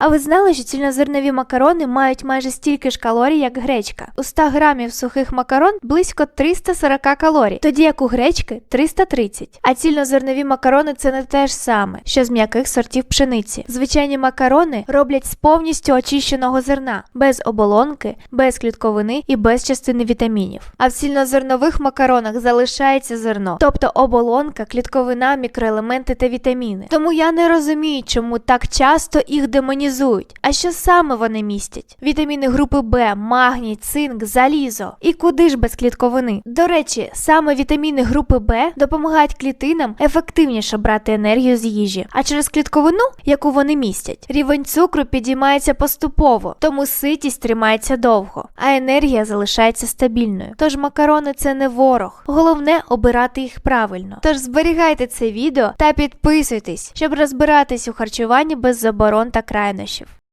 А ви знали, що цільнозернові макарони мають майже стільки ж калорій, як гречка? У 100 грамів сухих макарон близько 340 калорій, тоді як у гречки 330. А цільнозернові макарони це не те ж саме, що з м'яких сортів пшениці. Звичайні макарони роблять з повністю очищеного зерна, без оболонки, без клітковини і без частини вітамінів. А в цільнозернових макаронах залишається зерно, тобто оболонка, клітковина, мікроелементи та вітаміни. Тому я не розумію, чому так часто їх демонізують. А що саме вони містять? Вітаміни групи Б, магній, цинк, залізо. І куди ж без клітковини? До речі, саме вітаміни групи Б допомагають клітинам ефективніше брати енергію з їжі. А через клітковину, яку вони містять, рівень цукру підіймається поступово, тому ситість тримається довго, а енергія залишається стабільною. Тож макарони це не ворог. Головне обирати їх правильно. Тож зберігайте це відео та підписуйтесь, щоб розбиратись у харчуванні без заборон та крайнощів.